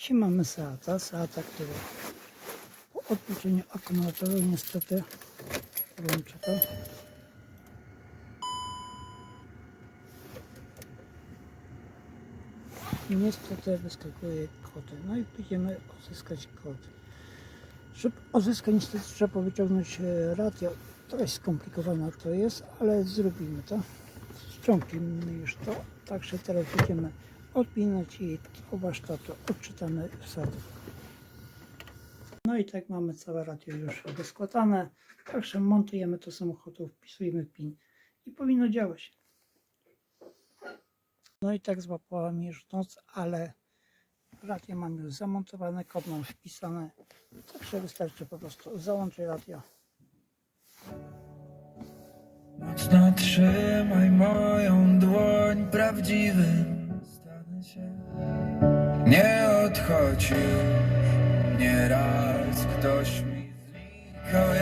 Dzisiaj mamy Seata, Seata, który po odpuszczeniu akumulatora niestety. I niestety wyskakuje kody. No i pójdziemy odzyskać kody. Żeby odzyskać niestety trzeba wyciągnąć e, radio. Trochę skomplikowane to jest, ale zrobimy to. Ściągnijmy już to. Także teraz będziemy odpinać i o warsztatu odczytamy wsady. No i tak mamy całe radio już wyskładane. Także montujemy to samochodu, wpisujemy PIN i powinno działać. No i tak złapała już noc, ale radio mam już zamontowane, kod mam wpisane. Także wystarczy po prostu załączyć radio. Mocno trzymaj moją dłoń, prawdziwym nie odchodził nieraz ktoś mi znikał.